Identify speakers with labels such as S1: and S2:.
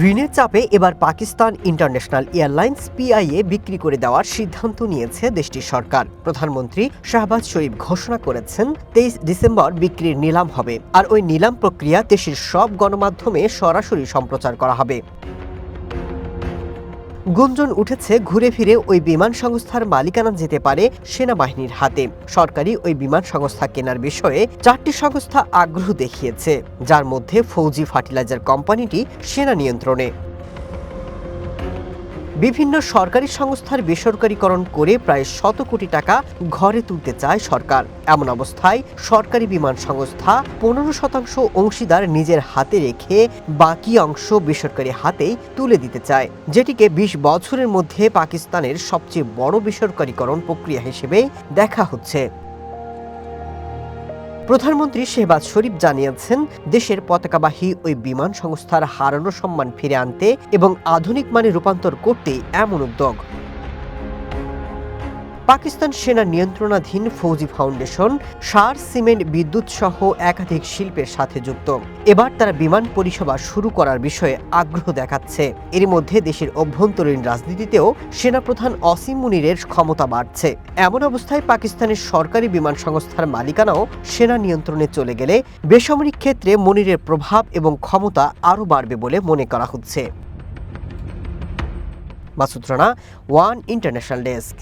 S1: ঋণের চাপে এবার পাকিস্তান ইন্টারন্যাশনাল এয়ারলাইন্স পিআইএ বিক্রি করে দেওয়ার সিদ্ধান্ত নিয়েছে দেশটির সরকার। প্রধানমন্ত্রী শাহবাজ শরীফ ঘোষণা করেছেন, তেইশ ডিসেম্বর বিক্রির নিলাম হবে। আর ওই নিলাম প্রক্রিয়া দেশের সব গণমাধ্যমে সরাসরি সম্প্রচার করা হবে। গুঞ্জন উঠেছে ঘুরে ফিরে ওই বিমান সংস্থার মালিকানা যেতে পারে সেনাবাহিনীর হাতে। সরকারি ওই বিমান সংস্থা কেনার বিষয়ে চারটি সংস্থা আগ্রহ দেখিয়েছে, যার মধ্যে ফৌজি ফার্টিলাইজার কোম্পানিটি সেনা নিয়ন্ত্রণে। বিভিন্ন সরকারি সংস্থার বেসরকারীকরণ করে প্রায় শত কোটি টাকা ঘরে তুলতে চায় সরকার। এমন অবস্থায় সরকারি বিমান সংস্থা পনেরো শতাংশ অংশীদার নিজের হাতে রেখে বাকি অংশ বেসরকারি হাতেই তুলে দিতে চায়, যেটিকে বিশ বছরের মধ্যে পাকিস্তানের সবচেয়ে বড় বেসরকারীকরণ প্রক্রিয়া হিসেবে দেখা হচ্ছে। প্রধানমন্ত্রী শেহবাজ শরীফ জানিয়েছেন, দেশের পতাকাবাহী ওই বিমান সংস্থার হারানো সম্মান ফিরে আনতে এবং আধুনিক মানে রূপান্তর করতে এমন উদ্যোগ। পাকিস্তান সেনা নিয়ন্ত্রণাধীন ফৌজি ফাউন্ডেশন সার সিমেন্ট বিদ্যুৎ সহ একাধিক শিল্পের সাথে যুক্ত। এবার তারা বিমান পরিষেবা শুরু করার বিষয়ে আগ্রহ দেখাচ্ছে। এর মধ্যে দেশের অভ্যন্তরীণ রাজনীতিতেও সেনাপ্রধান অসীম মুনিরের ক্ষমতা বাড়ছে। এমন অবস্থায় পাকিস্তানের সরকারি বিমান সংস্থার মালিকানাও সেনা নিয়ন্ত্রণে চলে গেলে বেসামরিক ক্ষেত্রে মুনিরের প্রভাব এবং ক্ষমতা আরও বাড়বে বলে মনে করা হচ্ছে। Masud Rana, one international desk.